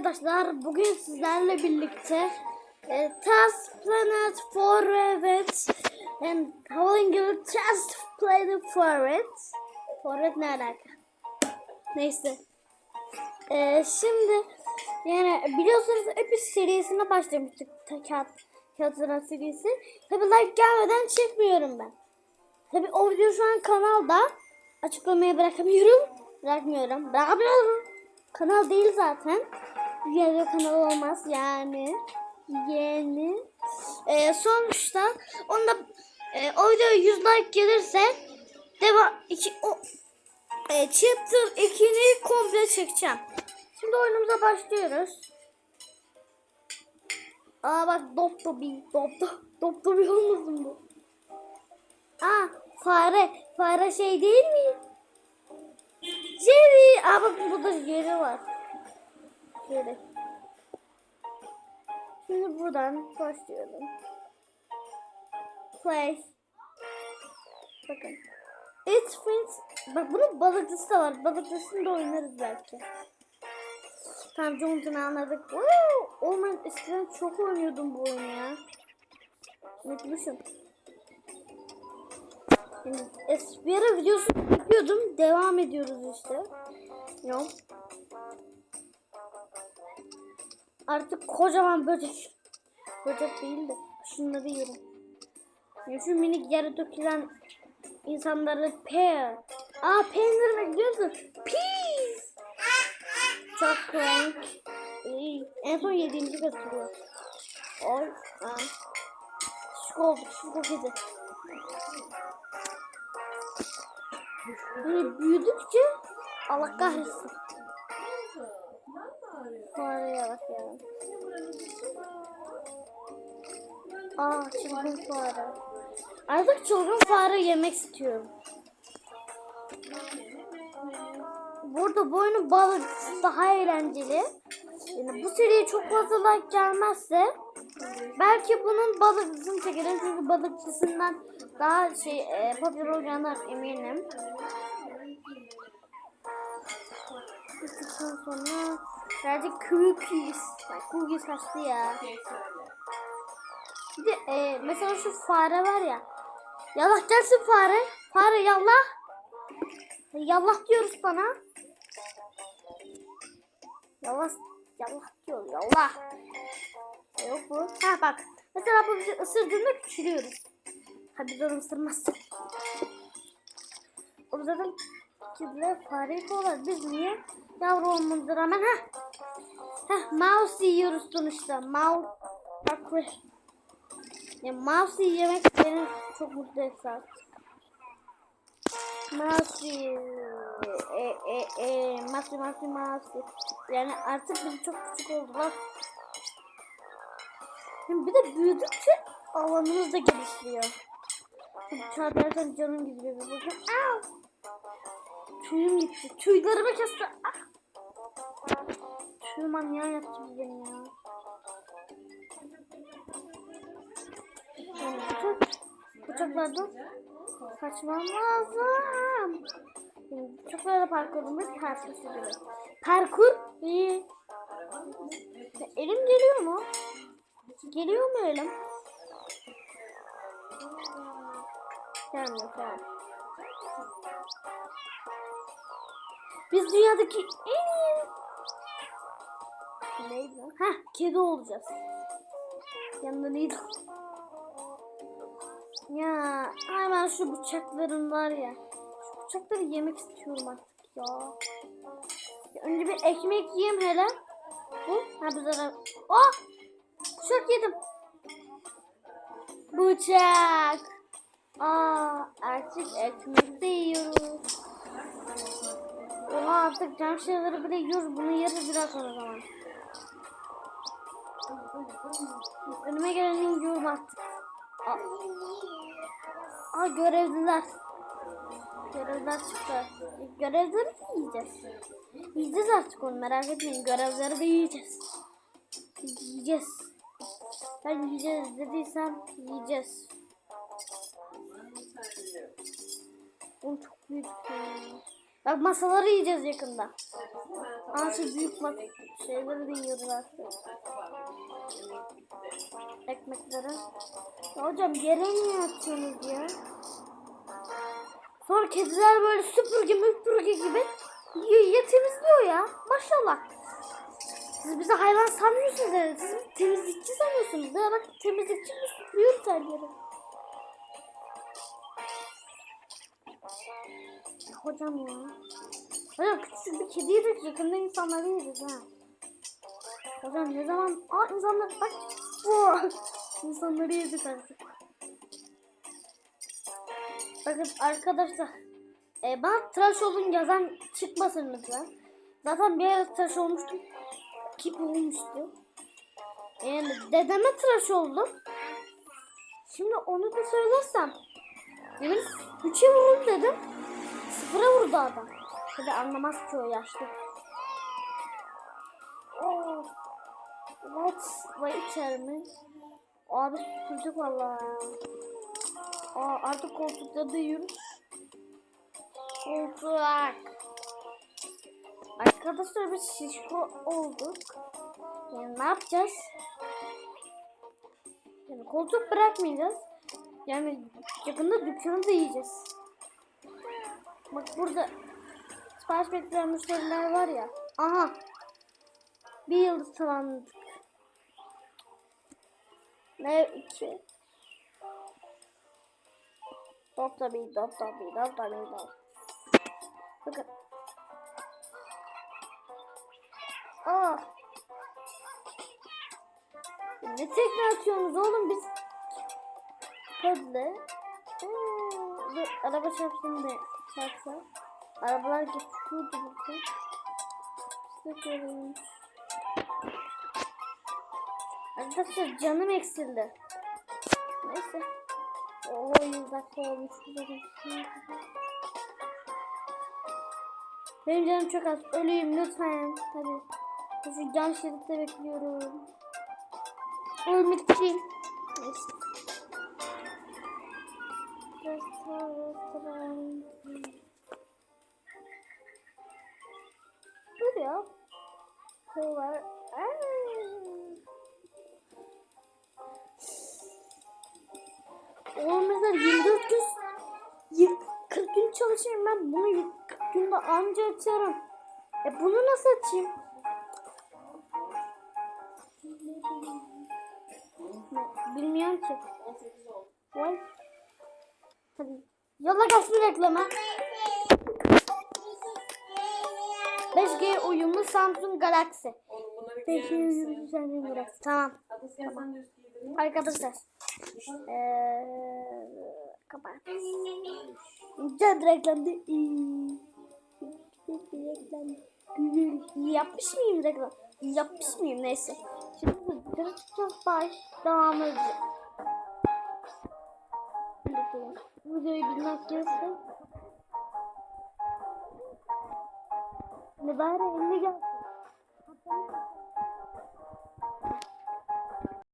arkadaşlar bugün sizlerle birlikte e, Task Planet Forest and Howling Girl Task Planet Forest Forest ne alaka? Neyse. E, şimdi yani biliyorsunuz Epic serisine başlamıştık. Kağıt, kağıtların serisi. Tabi like gelmeden çekmiyorum ben. Tabi o video şu an kanalda. Açıklamaya bırakamıyorum. Bırakmıyorum. Bırakamıyorum. Kanal değil zaten. Video kanal olmaz yani. Yeni. Ee, sonuçta onda e, o videoya 100 like gelirse devam iki o e, chapter 2'ni komple çekeceğim. Şimdi oyunumuza başlıyoruz. Aa bak dop dobi dop dop dop dobi olmasın bu. Aa fare fare şey değil mi? Jerry. Aa bak burada Jerry var. Jerry. Şimdi buradan başlayalım. Play. Bakın. It's Prince. Bak bunun balıkçısı da var. Balıkçısını da oynarız belki. Tamam Jonathan'ı anladık. Wow! Oğlum ben eskiden çok oynuyordum bu oyunu ya. Unutmuşum. Es- bir ara videosu yapıyordum. Devam ediyoruz işte. Yok. Artık kocaman böcek. Böcek değil de şunları yerim. Ya şu minik yere dökülen insanları pear. Aa peynir mi biliyor musun? Peas. Çok. İyi. En son yediğimizi gösteriyor. Oy. Aa. Şık olduk. Şık. Böyle büyüdükçe Allah kahretsin. Fareye bak ya. Aa çılgın fare. Artık çılgın fare yemek istiyorum. Burada bu oyunun balıkçısı daha eğlenceli. Yani bu seriye çok fazla like gelmezse belki bunun balıkçısını çekerim çünkü balıkçısından daha şey e, popüler olacağından eminim. Bittikten sonra birazcık cookies. Bak cookies kaçtı ya. Bir de e, mesela şu fare var ya. Yallah gelsin fare. Fare yallah. Yallah diyoruz sana. Yallah. Yallah diyor. Yallah. Yok bu. Ha bak. Mesela bu bizi ısırdığında küçülüyoruz. Ha biz onu ısırmazsak. O zaten kediler fareyi kovalar. Biz niye yavru olmamıza rağmen ha? Ha mouse yiyoruz sonuçta. Mouse. Bak ya mouse yemek beni çok mutlu etti. Mouse. E, e, e, mouse, mouse, mouse. Yani artık biz çok küçük oldular. Şimdi bir de büyüdükçe alanımız da genişliyor. Çağlardan canım gidiyor bir bakın. Au! Tüyüm gitti. Tüylerimi kesti. Ah! Tüy manyağı yaptı beni ya. Yani bıçak, bıçaklardan kaçmam lazım. Yani bıçaklarla parkurumuz ters düşürüyor. Parkur iyi. Elim geliyor mu? Geliyor mu elim? Gelmiyor tamam. Biz dünyadaki en iyi... Neydi lan? Kedi olacağız. Yanında neydi? Ya hemen şu bıçakların var ya. Şu bıçakları yemek istiyorum artık ya. ya önce bir ekmek yiyeyim hele. Bu? Ha bu zaten. Oh! Bıçak yedim. Bıçak. Aa artık ekmek de yiyoruz. Oha artık cam şeyleri bile yiyoruz. Bunu yeriz biraz sonra zaman. Önüme geleni yiyorum artık. Aa. Aa görevliler. Görevler çıktı. Görevleri de yiyeceğiz. Yiyeceğiz artık onu merak etmeyin. Görevleri de yiyeceğiz. Yiyeceğiz. Ben yiyeceğiz dediysem yiyeceğiz. Oğlum çok büyük. ya. Bak masaları yiyeceğiz yakında. Aa şu büyük bak şeyleri de yiyoruz artık. Ekmekleri. Ya hocam yere niye atıyorsunuz ya? Sonra kediler böyle süpürge müpürge gibi yiyor, yiyor temizliyor ya. Maşallah. Siz bizi hayvan sanmıyorsunuz herhalde. Siz temizlikçi sanıyorsunuz. Ya bak temizlikçi mi süpürüyoruz her yeri. Hocam ya. Hocam küçük bir kedi yedik yakında insanları yeriz ha. Hocam ne zaman... Aa insanlar bak. Bu. İnsanları yedik artık. Bakın arkadaşlar. E, bana tıraş olun yazan çıkmasın lütfen. Zaten bir ara tıraş olmuştum. Kip olmuştu. Yani dedeme tıraş oldum. Şimdi onu da söylersem. Dedim 3'e vurun dedim. Sıfıra vurdu adam. Tabi anlamaz ki o yaşlı. Oh. What? Vay içermiş. Abi süpürdük valla. Aa, artık koltukta yiyoruz. Koltuk. Arkadaşlar biz şişko olduk. Yani ne yapacağız? Yani koltuk bırakmayacağız. Yani yakında dükkanı da yiyeceğiz. Bak burada sipariş bekleyen müşteriler var ya. Aha. Bir yıldız tamamladık. Ne iki? Dop tabi dop tabi dop tabi dop. Bakın. Aa. Ne tekne atıyorsunuz oğlum biz? Pedle. Hmm, araba çarpsın da çarpsa. Arabalar geçiyordu burada. Size göreyim. Arkadaşlar canım eksildi. Neyse. Oo 100 dakika olmuş. Benim canım çok az. Öleyim lütfen. Hadi. Şu can şeritte bekliyorum. Ölmek için. Neyse. Restoran. Dur ya. Kovar. Oğlum mesela 24 gün 20, 40 gün çalışayım ben bunu 40 günde anca açarım. E bunu nasıl açayım? Bilmiyorum ki. Vay. Hadi. Yolla gelsin reklama. 5G uyumlu Samsung Galaxy. 5G uyumlu Samsung Galaxy. Tamam. Arkadaşlar. Eee kapat. Güzel reklamdı. Yapmış mıyım reklam? Yapmış mıyım? Neyse. Şimdi çok baş devam edeceğim. Bakalım. Videoyu bilmek gelsin. Ne bari elini gelsin.